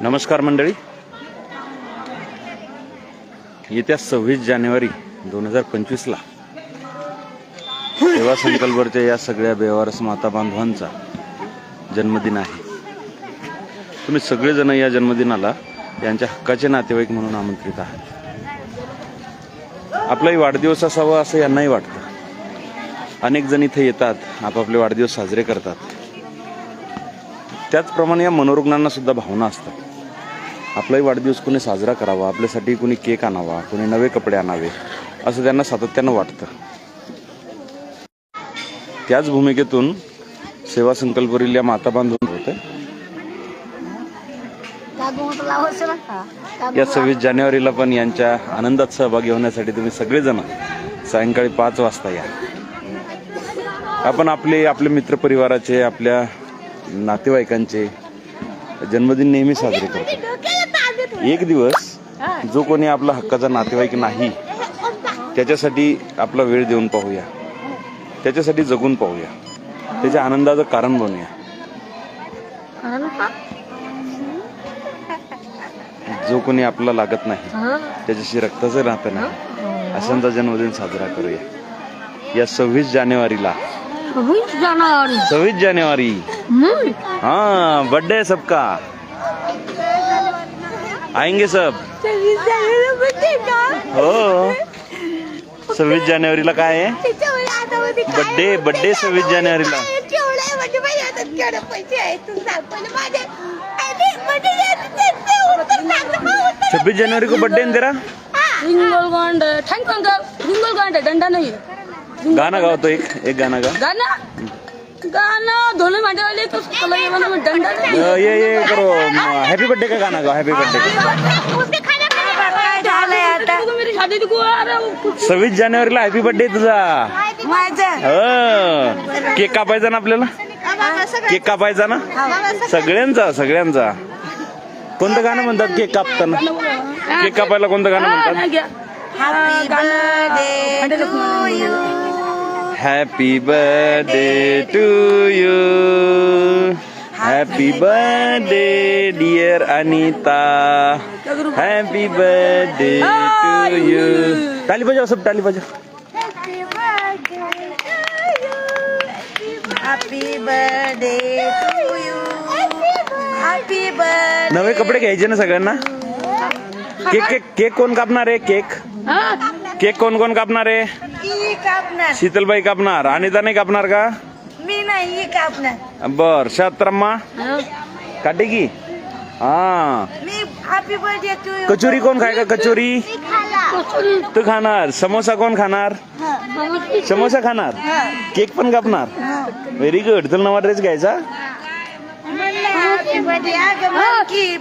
नमस्कार मंडळी. येत्या सव्वीस जानेवारी दोन हजार पंचवीसला सेवा संकल्पवरच्या या सगळ्या बेवारस माता बांधवांचा जन्मदिन आहे. तुम्ही सगळेजण या जन्मदिनाला यांच्या हक्काचे नातेवाईक म्हणून आमंत्रित आहात. आपलाही वाढदिवस असावा असं यांनाही वाटतं. अनेक जण इथे येतात आपापले वाढदिवस साजरे करतात. त्याचप्रमाणे या मनोरुग्णांना सुद्धा भावना असतात. आपलाही वाढदिवस कोणी साजरा करावा आपल्यासाठी कोणी केक आणावा कोणी नवे कपडे आणावे असं त्यांना सातत्यानं वाटतं. त्याच भूमिकेतून सेवा संकल्पवरील या माता बांधून होते. या सव्वीस जानेवारीला पण यांच्या आनंदात सहभागी होण्यासाठी तुम्ही सगळेजण सायंकाळी पाच वाजता या. आपण आपले आपले मित्रपरिवाराचे आपल्या नातेवाईकांचे जन्मदिन नेहमी साजरे करतो. एक दिवस जो कोणी आपला हक्काचा नातेवाईक नाही त्याच्यासाठी आपला वेळ देऊन पाहूया. त्याच्यासाठी जगून पाहूया. त्याच्या आनंदाचं कारण बनूया. जो कोणी आपला लागत नाही त्याच्याशी रक्ताचं नातं नाही अशांचा जन्मदिन साजरा करूया. या सव्वीस जानेवारीला सव्वीस जानेवारी। हाँ बर्थडे है सबका। आएंगे सब। हो। सव्वीस जानेवारीला काय आहे बर्थडे बर्थडे सव्वीस जानेवारीला छब्बीस जनवरी को बर्थडे है तेरा? रिंगोलगोंड ठँक रिंगोलगोंड डंडा नाही गाना गाओ तो एक एक गाना गा गाणं? गाणं दोन तो तुला ये डंडा ये ये करो हैप्पी बर्थडे का गाना गाओ हैप्पी बर्थडे तू मेरी शादी देखो अरे कुछ सव्वीस जानेवारीला हॅपी बर्थडे तुझा. हो. केक कापायचा ना आपल्याला? केक कापायचा ना? सगळ्यांचा सगळ्यांचा. कोणतं गाणं म्हणतात? केक कापताना. केक कापायला कोणतं गाणं म्हणतात? नाही घ्या happy birthday to you happy birthday dear Anita happy birthday to you टाली बजाव सब टाली बजाव happy birthday to you happy birthday नवे कपडे घ्यायचे ना सगळ्यांना? केक केक केक कोण कापणार आहे? केक? केक कोण कोण कापणार आहे? कापणार. शीतलबाई कापणार. अनिता नाही कापणार का? मी नाही ही कापणार. बर शात्रम्मा काटे की? हा. मी happy birthday to you kachori कोण खाय का? कचोरी? तू खाणार. समोसा कोण खाणार? समोसा खाणार? केक पण कापणार? व्हेरी गुड तुला नवा ड्रेस घ्यायचा? की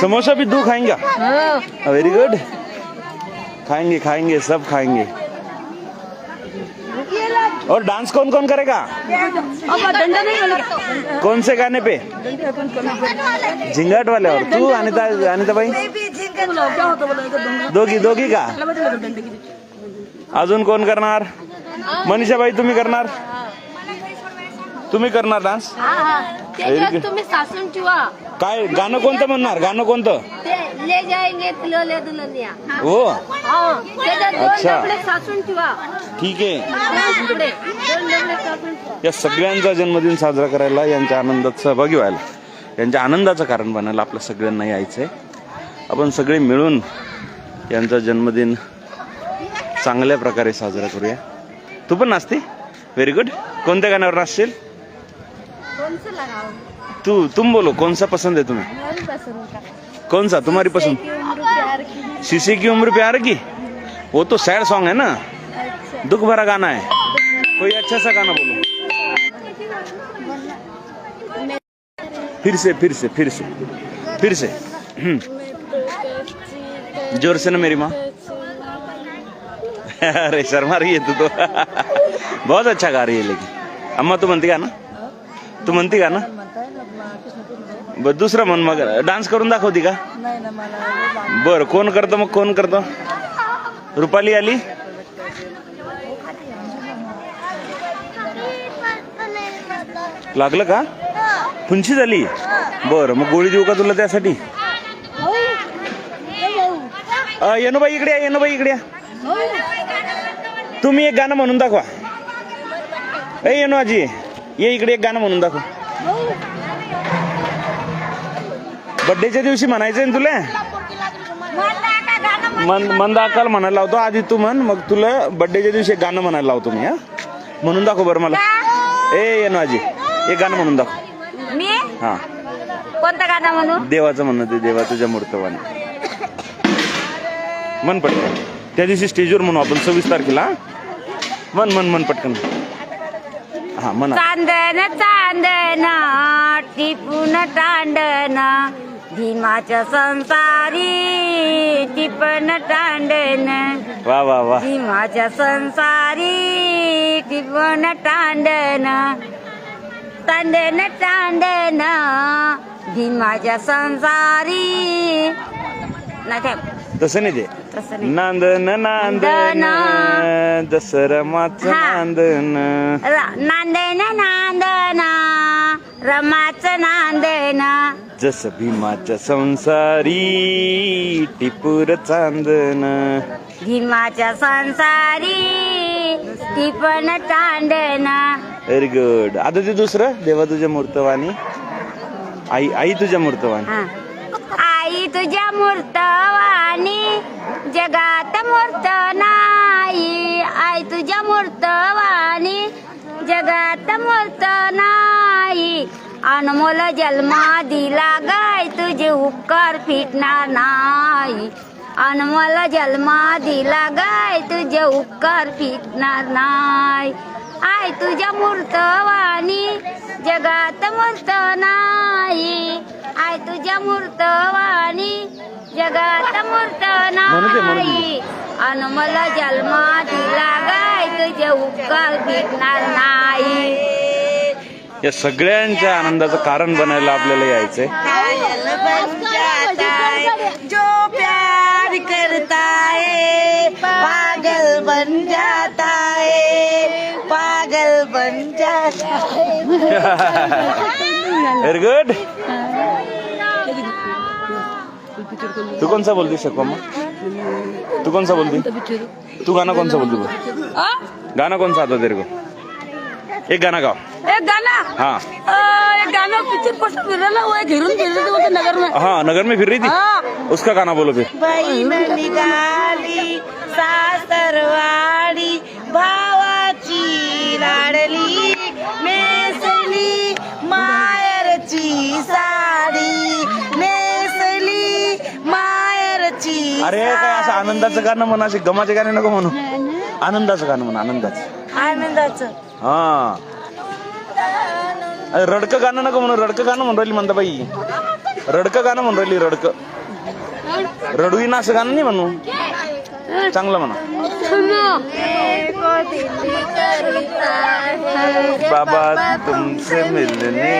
समोसा भी तू खाएंगे वेरी गुड खाएंगे खाएंगे सब खाएंगे और डांस कौन कौन करेगा अब डंडा नाही घालत. कौन से गाने पे झिंगाट वाले और तू अनिता अनिता भाई बेबी जिंगल बोला, क्या होतं बोला, इथं डंडा. दोघी दोघी का त्याला माहिती नाही का डंडा किती? अजून कोण करणार मनीषाबाई तुम्ही करणार तुम्ही करणार डान्स त्याच्यात तुम्ही सासून ठेवा. काय गाणं कोणतं म्हणणार? गाणं कोणतं? ते ले जाएंगे तिलोले दुल्हनिया. हो. हा त्याच्यात दोन अच्छा. डबडे सासून ठेवा. ठीक आहे. दोन डबडे दोन डबडे सासून ठेवा. या सगळ्यांचा जन्मदिन साजरा करायला यांच्या आनंदात सहभागी व्हायला. यांच्या आनंदाचं कारण बनायला आपल्या सगळ्यांना यायचं आहे आपण सगळे मिळून यांचा जन्मदिन चांगल्या प्रकारे साजरा करूया. तू पण नाचते? व्हेरी गुड कोणत्या गाण्यावर नाचशील? कोणचं लगाव तू तुम बोलो कौन सा पसंद है तुम्हें? पसंद का। कौन सा? तुम्हारी पसंद। शीशी की। उम्र प्यार की? वो तो सैड सॉन्ग है ना? अच्छा। दुख भरा गाना है। कोई अच्छा सा गाना बोलो। फिर से फिर से फिर से फिर से। हम्म, ज़ोर से ना मेरी माँ। अरे शर्मा रही है तू तो। बहुत अच्छा गा रही है लेकिन। अम्मा तू का ना तू म्हणते का ना? बर दुसरं म्हण मग. डान्स करून दाखवती का? बर कोण करतं मग? कोण करतं? रुपाली आली? लागलं का? फुंशी झाली? बरं मग गोळी देऊ का तुला त्यासाठी? अ, येणूबाई इकडे या येणूबाई इकडे या. तुम्ही एक गाणं म्हणून दाखवा. ए येनो आजी. ये इकडे एक गाणं म्हणून दाखव. बड्डेच्या दिवशी म्हणायचंय ना तुला? मन मंदा अकाल म्हणायला लावतो. आधी तू म्हण मग तुला बड्डेच्या दिवशी एक गाणं म्हणायला लावतो मी हा? म्हणून दाखव बरं मला. ए येणू आजी एक गाणं म्हणून दाखव. मी? हा. कोणतं गाणं म्हणू? देवाचं म्हणणं ते देवा तुझ्या मूर्तवाने मन पटकन. त्या दिवशी स्टेजवर म्हणू आपण सव्वीस तारखेला? मन मन मन पटकन. हा म्हणा. चांदन चांदन टिपून टांडन भीमाच्या संसारी टिपण टांडन वा वा वा. भीमाच्या संसारी टिपण टांडन तांडन टांडन भीमाच्या संसारी. नाही थांब. तसं नाही ते. तसं नाही नांदन नांदन नांदन. दसरमाच. नांदन नांदन नांदन रमाच नांदन जस भीमाच्या संसारी टिपूर चांदन भीमाच्या संसारी टिपण टांडन व्हेरी गुड आता ते दुसरं देवा तुझ्या मूर्तवाणी आई आई तुझ्या मूर्तवाणी. आई तुझ्या मूर्तवाणी जगात मूर्त नाही आई तुझ्या मूर्तवाणी. जगात मूर्त नाही अनमोल जन्मा दिला गाय तुझे उपकार फिटणार नाही. अनमोल जन्मा दिला गाय तुझे उपकार फिटणार नाही. आय तुझ्या मूर्तवाणी. जगात मूर्त नाही आय तुझ्या मूर्तवाणी. जगात मूर्त. नाही. अनमल जन्मा दिला गाय तुझे उपकार भेटणार नाही. या सगळ्यांच्या आनंदाचं कारण बनायला आपल्याला यायचंय. पागल बन जाता जो प्यार करता है पागल बन जाता है पागल बन जाता है व्हेरी गुड तू कौन सा बोलती शकवा तू कौन सा बोलती? तू गाना कौन सा बोलती बोल आ? गाना कौन सा आता तेरे को? एक गाना गाओ एक गाना हाँ. एक गाना पिक्चर पोस्टर फिर रहा ना वो एक हीरोइन फिर रही थी नगर में हाँ नगर में फिर रही थी? हाँ. उसका गाना बोलो फिर. निघाली सासरवाडी भावाची लाडली नेसली मायरची साडी अरे काय असं आनंदाचं गाणं म्हणा असे गमाचे गाणे नको म्हणू. आनंदाचं गाणं म्हणा आनंदाचं. आनंदाचं. हा. अरे रडकं गाणं नको म्हणू रडकं गाणं म्हणून राहिली म्हणता बाई रडकं गाणं म्हणून राहिली रडकं. रडवी ना असं गाणं नाही म्हणू. चांगलं म्हणा. बाबा तुमसे मिलने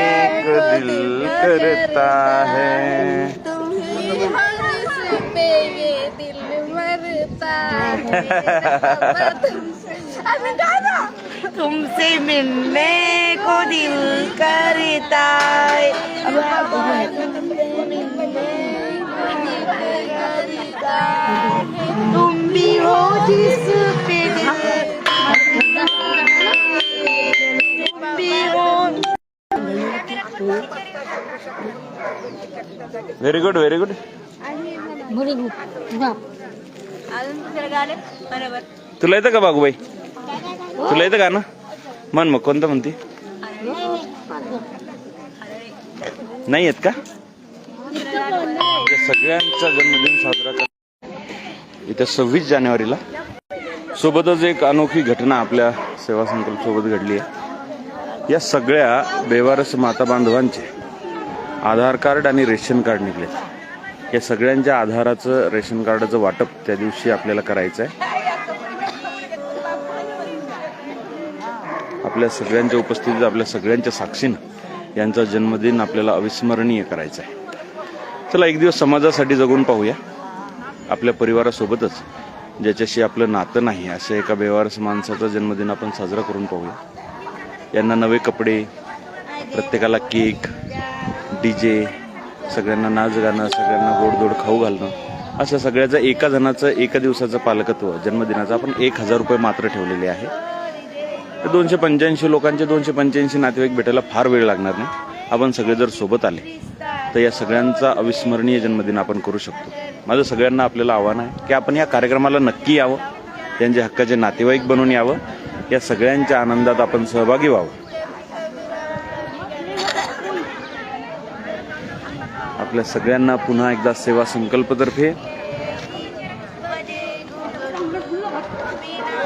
को दिल करता है? तुमसे मिलने को दिल करता है। तुम भी हो जिस पे दिल तुम भी हो। व्हेरी गुड व्हेरी गुड तुला येतं का बागूबाई? तुला येतं का ना म्हण मग कोणतं म्हणते? नाही येत का? या सगळ्यांचा जन्मदिन साजरा कर येत्या सव्वीस जानेवारीला. सोबतच एक अनोखी घटना आपल्या सेवा संकल्प सोबत घडली आहे. या सगळ्या बेवारस माता बांधवांचे आधार कार्ड आणि रेशन कार्ड निघले या सगळ्यांच्या आधाराचं रेशन कार्डाचं वाटप त्या दिवशी आपल्याला करायचं आहे आपल्या सगळ्यांच्या उपस्थितीत आपल्या सगळ्यांच्या साक्षीनं यांचा जन्मदिन आपल्याला अविस्मरणीय करायचा आहे चला एक दिवस समाजासाठी जगून पाहूया. आपल्या परिवारासोबतच ज्याच्याशी आपलं नातं नाही अशा एका बेवारस माणसाचा जन्मदिन आपण साजरा करून पाहूया. यांना नवे कपडे प्रत्येकाला केक डी जे सगळ्यांना नाच गाणं सगळ्यांना गोडधोड खाऊ घालणं असं सगळ्याचं एका जणाचं एका दिवसाचं पालकत्व जन्मदिनाचं आपण एक हजार रुपये मात्र ठेवलेले आहे. तर दोनशे पंच्याऐंशी लोकांचे दोनशे पंच्याऐंशी नातेवाईक भेटायला फार वेळ लागणार नाही. आपण सगळे जर सोबत आले तर या सगळ्यांचा अविस्मरणीय जन्मदिन आपण करू शकतो. माझं सगळ्यांना आपल्याला आव्हान आहे की आपण या कार्यक्रमाला नक्की यावं त्यांच्या हक्काचे नातेवाईक बनून यावं या सगळ्यांच्या आनंदात आपण सहभागी व्हावं. आपल्या सगळ्यांना पुन्हा एकदा सेवा संकल्पतर्फे.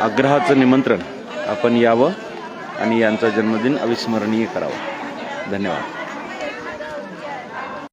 आग्रहाचं निमंत्रण. आपण यावं आणि यांचा जन्मदिन अविस्मरणीय करावा. धन्यवाद.